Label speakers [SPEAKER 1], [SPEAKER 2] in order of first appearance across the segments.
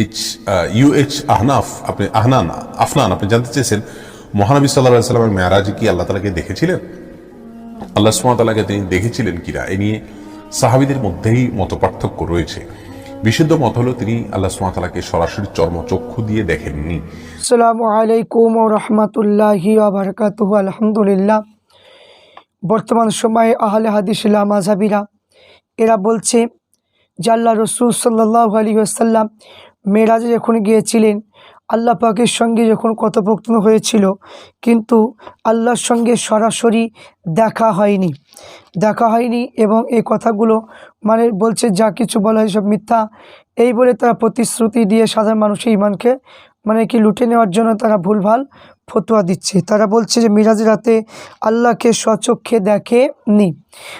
[SPEAKER 1] H UH Ahnaf আপনি আহনান আফনান আপনি জানতে চেয়েছেন, মহানবী সাল্লাহ সাল্লামের মেয়ারাজে কি আল্লাহ তালাকে দেখেছিলেন? আল্লাহ সুমাতালাকে তিনি দেখেছিলেন কিনা এ নিয়ে সাহাবিদের মধ্যেই মত রয়েছে। বিশুদ্ধ মত হলো তিনি আল্লাহ সুমাতালাকে সরাসরি চর্মচক্ষু দিয়ে দেখেননি।
[SPEAKER 2] আসসালামু আলাইকুম ও রহমতুল্লাহি আবরকাতুহ আলহামদুলিল্লাহ। বর্তমান সময়ে আহলে হাদিসিল্লা মাঝাবিরা এরা বলছে যে আল্লাহ রসুল সাল্লাহ আলী আসাল্লাম মেরাজে যখন গিয়েছিলেন, আল্লাহ পাকের সঙ্গে যখন কথোপকথন হয়েছিল, কিন্তু আল্লাহর সঙ্গে সরাসরি দেখা হয়নি। দেখা হয়নি এবং এই কথাগুলো মানে বলছে, যা কিছু বলা হয় সব মিথ্যা। এই বলে তারা প্রতিশ্রুতি দিয়ে সাধারণ মানুষের ইমানকে মানে কি লুটে নেওয়ার জন্য তারা ভুলভাল ফতোয়া দিচ্ছে। তারা বলছে যে মিরাজ রাতে আল্লাহকে স্বচক্ষে দেখেনি।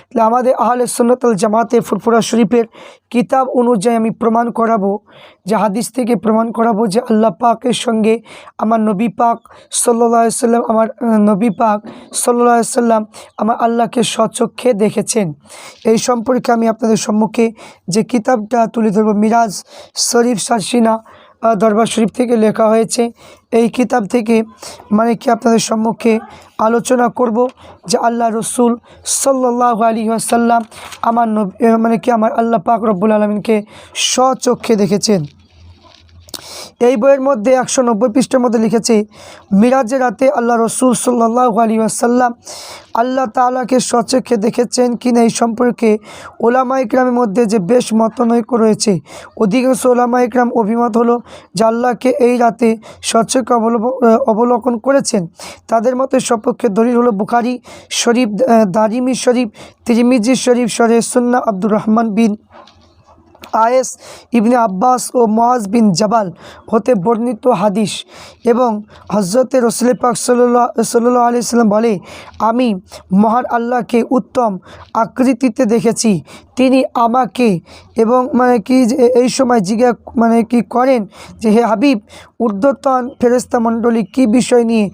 [SPEAKER 2] তাহলে আমাদের আহলে সুন্নতল জামাতে ফুরফুরা শরীফের কিতাব অনুযায়ী আমি প্রমাণ করাবো, যে হাদিস থেকে প্রমাণ করাবো যে আল্লাহ পাকের সঙ্গে আমার নবী পাক সাল্লা সাল্লাম আমার নবী পাক সাল্লা সাল্লাম আমার আল্লাহকে স্বচক্ষে দেখেছেন। এই সম্পর্কে আমি আপনাদের সম্মুখে যে কিতাবটা তুলে ধরবো, মিরাজ শরীফ সারসিনা দরবার শরীফ থেকে লেখা হয়েছে। এই কিতাব থেকে মানে কি আপনাদের সম্মুখে আলোচনা করব যে আল্লাহ রসুল সাল্লাহ আলী আসাল্লাম আমার মানে কি আমার আল্লাহ পাক রব্বুল আলমিনকে স্বচক্ষে দেখেছেন। এই বইয়ের মধ্যে একশো নব্বই পৃষ্ঠার মধ্যে লিখেছে মিরাজের রাতে আল্লাহ রসুল সাল্লাহ আলী আসাল্লাম আল্লাহ তালাকে সচক্ষে দেখেছেন কিনা এই সম্পর্কে ওলামা ইকরামের মধ্যে যে বেশ মতনৈক্য রয়েছে। অধিকাংশ ওলামা ইকরাম অভিমত হলো যে আল্লাহকে এই রাতে অবলম্ব অবলোকন করেছেন। তাদের মতে সপক্ষে দলিল হলো বুখারি শরীফ দারিমি শরীফ, তিরিমিজি শরীফ সরে সুন্না আব্দুর রহমান বিন আয়েস ইবনে আব্বাস ও মহাজ বিন জাবাল হতে বর্ণিত হাদিস এবং হজরতে রসুল পাক সাল্লাহ সাল্লাহ আলি সাল্লাম বলে, আমি মহান আল্লাহকে উত্তম আকৃতিতে দেখেছি। তিনি আমাকে এবং মানে কি এই সময় জিজ্ঞাসা মানে কি করেন যে, হে হাবিব ঊর্ধ্বতন ফেরেস্তা মণ্ডলী কী বিষয় নিয়ে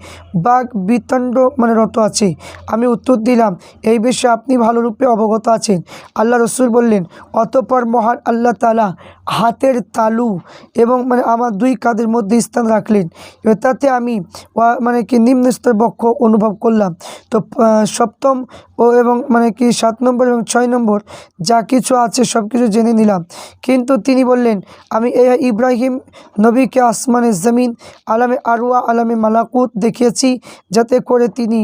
[SPEAKER 2] বাঘ বিতণ্ড মানে রত আছে? আমি উত্তর দিলাম, এই বিষয়ে আপনি ভালোরূপে অবগত আছেন। আল্লাহ রসুল বললেন, অতপর মহান আল্লাহ তালা হাতের তালু এবং মানে আমার দুই কাঁধের মধ্যে স্থান রাখলেন। এবার তাতে আমি মানে কি নিম্ন স্তর বক্ষ অনুভব করলাম। তো সপ্তম ও এবং মানে কি সাত নম্বর এবং ছয় নম্বর যা কিছু আছে সব কিছু জেনে নিলাম। কিন্তু তিনি বললেন, আমি এ ইব্রাহিম নবীকে আসমানে জমিন আলামে আরুয়া আলামে মালাকুত দেখিয়েছি যাতে করে তিনি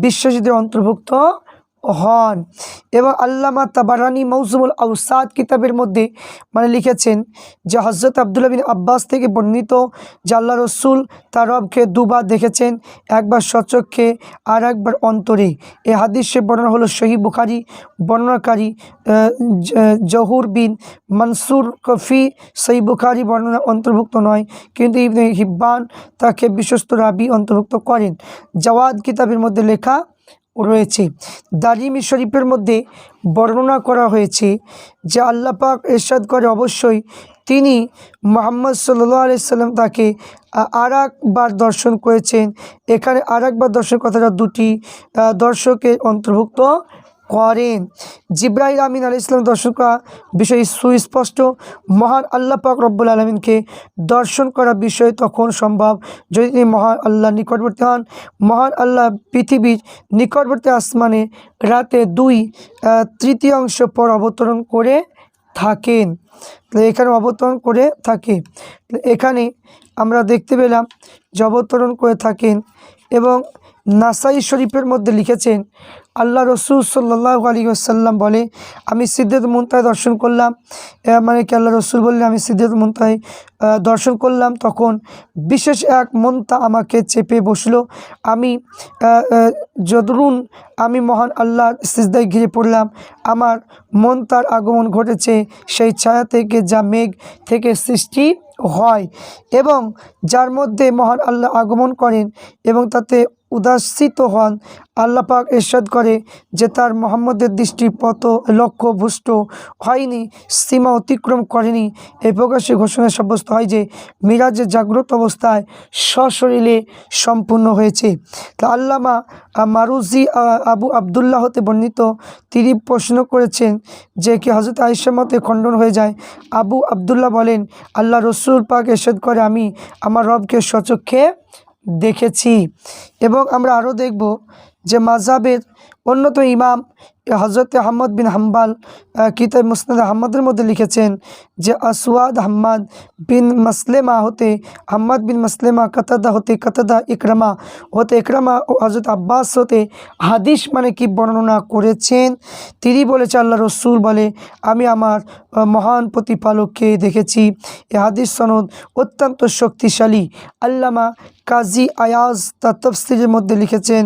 [SPEAKER 2] বিশ্বাসীদের অন্তর্ভুক্ত হন। এবং আল্লামা তাবারানি মৌসুমুল আউসাদ কিতাবের মধ্যে মানে লিখেছেন যে হজরত আবদুল্লাহ বিন আব্বাস থেকে বর্ণিত যে আল্লাহ রসুল তার রবকে দুবার দেখেছেন, একবার সচক্ষে আর একবার অন্তরে। এ হাদিসের বর্ণনা হলো শহীদ বুখারি, বর্ণনাকারী জহুর বিন মনসুর কফি সহি বুখারি বর্ণনা অন্তর্ভুক্ত নয়, কিন্তু ইবনে হিব্বান তাকে বিশ্বস্ত রাবি অন্তর্ভুক্ত করেন। জওয়াদ কিতাবের মধ্যে লেখা রয়েছে। দারিম শরীফের মধ্যে বর্ণনা করা হয়েছে যে আল্লাহ পাক এরশাদ করে অবশ্যই তিনি মোহাম্মদ সাল্লাহ আলাইসাল্লাম তাকে আর একবার দর্শন করেছেন। এখানে আর একবার দর্শন কথাটা দুটি দর্শকের অন্তর্ভুক্ত করেন। জিব্রাহিল আমিন আলি ইসলাম দর্শকরা, বিষয় সুস্পষ্ট। মহান আল্লাহ পাক রব্বুল আলমিনকে দর্শন করা বিষয় তখন সম্ভব যদি তিনি মহান আল্লাহ নিকটবর্তী হন। মহান আল্লাহ পৃথিবীর নিকটবর্তী আসমানে রাতে দুই তৃতীয়াংশ পর অবতরণ করে থাকেন। এখানে অবতরণ করে থাকে। এখানে আমরা দেখতে পেলাম যে অবতরণ করে থাকেন এবং নাসাই শরীফের মধ্যে লিখেছেন আল্লাহ রসুল সাল্লাহ আলী আসাল্লাম বলে, আমি সিদ্ধার্থ মুন্তায় দর্শন করলাম। মানে কি আল্লাহ রসুল বললেন, আমি সিদ্ধার্থ মুন্তায় দর্শন করলাম। তখন বিশেষ এক মন্তা আমাকে চেপে বসল। আমি যদরুন আমি মহান আল্লাহ সিজদায় ঘিরে পড়লাম। আমার মন তার আগমন ঘটেছে সেই ছায়া থেকে যা মেঘ থেকে সৃষ্টি হয় এবং যার মধ্যে মহান আল্লাহ আগমন করেন এবং তাতে উদাসিত হন। আল্লাহ পাক এরশাদ করে যে তার মোহাম্মদের দৃষ্টি পত লক্ষ্য ভুষ্ট হয়নি, সীমা অতিক্রম করেনি। এ প্রকাশে ঘোষণা সাব্যস্ত হয় যে মিরাজের জাগ্রত অবস্থায় সশরীরে সম্পূর্ণ হয়েছে। তা আল্লামা মারুজি আবু আবদুল্লাহ হতে বর্ণিত, তিনি প্রশ্ন প্রশ্ন করেছেন যে, কি হজরত আয়েশার মতে খণ্ডন হয়ে যায়? আবু আবদুল্লাহ বলেন, আল্লাহ রসুল পাক এরশাদ করে, আমি আমার রবকে সচক্ষে দেখেছি। এবং আমরা আরও দেখব যে মাজাবের অন্যতম ইমাম হজরত আহমদ বিন হাম্বাল কিতাব মুসনাদ আহমদের মধ্যে লিখেছেন যে, আসওয়াদ আহম্মদ বিন মাসলেমা হতে আহম্মদ বিন মাসলেমা কাতাদা হতে, কাতাদা ইকরামা হতে, ইকরামা ও হজরত আব্বাস হতে হাদিস মানে কি বর্ণনা করেছেন? তিনি বলেছে, আল্লাহ রসুল বলে, আমি আমার মহান প্রতিপালককে দেখেছি। এ হাদিস সনদ অত্যন্ত শক্তিশালী। আল্লামা কাজী আয়াজ তার তফসিরের মধ্যে লিখেছেন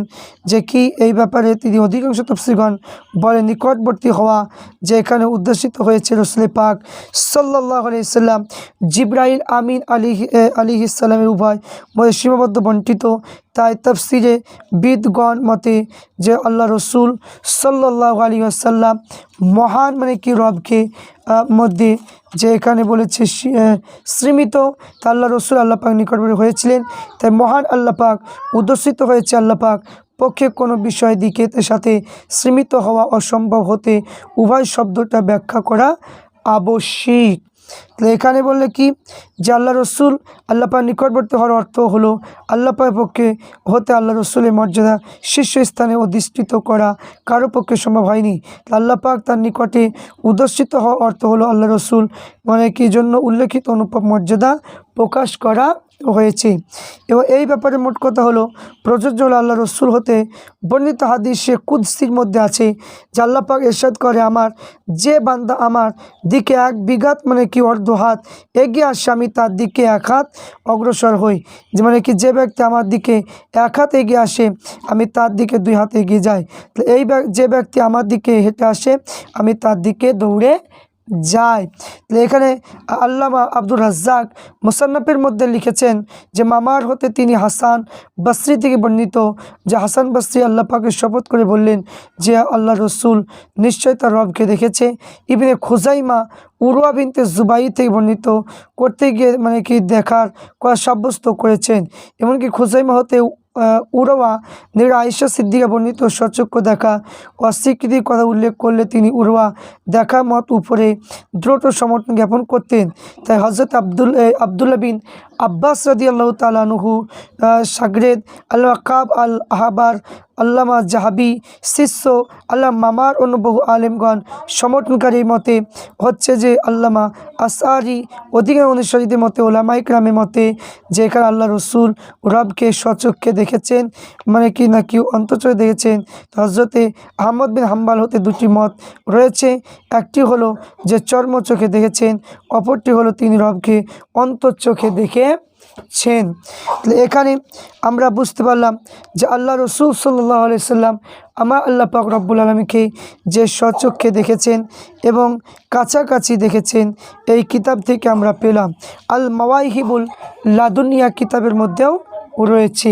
[SPEAKER 2] যে, কি এই ব্যাপারে তিনি অধিকাংশ তফসিরগণ বলে নিকটবর্তী হওয়া যে এখানে উদ্দেশিত হয়েছে রসুল পাক সাল্লাহ আলাইসাল্লাম জিব্রাইল আমিন আলী আলী ইসাল্লামের উভয় মধ্যে সীমাবদ্ধ বন্টিত। তাই তফসিরে বিদগণ মতে যে আল্লাহ রসুল সাল্লাহ আলী আসাল্লাম মহান মানে কি রবকে মধ্যে যে এখানে বলেছে সী- আহ, শ্রীমিত তা আল্লাহ রসুল আল্লাহ পাক নিকটবর্তী হয়েছিলেন। তাই মহান আল্লাহ পাক উদ্দর্শিত হয়েছে আল্লাহ পাক পক্ষে কোনো বিষয় দিকে সাথে সীমিত হওয়া অসম্ভব হতে উভয় শব্দটা ব্যাখ্যা করা আবশ্যিক। তাহলে এখানে বললে কি? যে আল্লাহ রসুল আল্লাহ নিকটবর্তী হওয়ার অর্থ হলো আল্লাহ পাকের পক্ষে হতে আল্লাহ রসুলের মর্যাদা শীর্ষস্থানে অধিষ্ঠিত করা কারও পক্ষে সম্ভব হয়নি। তাহলে আল্লাহ পাক তার নিকটে উদর্শিত হওয়ার অর্থ হলো আল্লাহ রসুল মানে কি জন্য উল্লেখিত অনুপম মর্যাদা প্রকাশ করা হয়েছে? এবং এই ব্যাপারে মোট কথা হলো, প্রযোজ্য আল্লাহ রসুল হতে বর্ণিত হাদিসে কুদ্সির মধ্যে আছে, যে এরশাদ করে, আমার যে বান্দা আমার দিকে এক বিঘাত মানে কি অর্ধ হাত এগিয়ে আসে, আমি তার দিকে এক হাত অগ্রসর হই। যে মানে কি যে ব্যক্তি আমার দিকে এক হাত এগিয়ে আসে, আমি তার দিকে দুই হাত এগিয়ে যাই। এই যে ব্যক্তি আমার দিকে হেঁটে আসে, আমি তার দিকে দৌড়ে যায়। তাহলে এখানে আল্লামা আব্দুর রাজ্জাক মুসান্নফের মধ্যে লিখেছেন যে, মামার হতে তিনি হাসান বসরি থেকে বর্ণিত। যে, হাসান বসরি আল্লাহ পাকে শপথ করে বললেন যে আল্লাহ রসুল নিশ্চয় তার রবকে দেখেছে। ইবনে খুজাইমা উরুয়া বিনতে জুবাই থেকে বর্ণিত। করতে গিয়ে মানে কি দেখার সাব্যস্ত করেছেন। এমনকি খুজাইমা হতে উরওয়া নির আয়েশা সিদ্দিকা বর্ণিত সচক্ষ দেখা। অস্বীকৃতির কথা উল্লেখ করলে তিনি উড়োয়া দেখা মত উপরে দ্রুত সমর্থন জ্ঞাপন করতেন। তাই হজরত আব্দুল আবদুল্লা বিন আব্বাস রদি আল্লাহ তালানুহু সাগরেদ আল্লাহ কাব আল আহাবার আল্লামা জাহাবি শিষ্য আল্লাহ মামার অন্য বহু আলেমগণ সমর্থনকারী মতে হচ্ছে যে আল্লামা আসারি অধিকার অনুসারীদের মতে ওলামা ইকরামের মতে যে এখানে আল্লাহ রসুল রবকে স্বচক্ষে দেখেছেন মানে কি নাকি অন্তচরে দেখেছেন হজরতে আহমদ বিন হাম্বাল হতে দুটি মত রয়েছে। একটি হলো যে চর্ম চোখে দেখেছেন, অপরটি হলো তিনি রবকে অন্তর চোখে দেখেছেন তাহলে এখানে আমরা বুঝতে পারলাম যে আল্লাহ রসুল সাল্লাহ সাল্লাম আমার আল্লাহ পাক রব্বুল আলমীকে যে স্বচক্ষে দেখেছেন এবং কাছাকাছি দেখেছেন, এই কিতাব থেকে আমরা পেলাম। আল মাওয়াইহিবুল লাদুনিয়া কিতাবের মধ্যেও রয়েছে।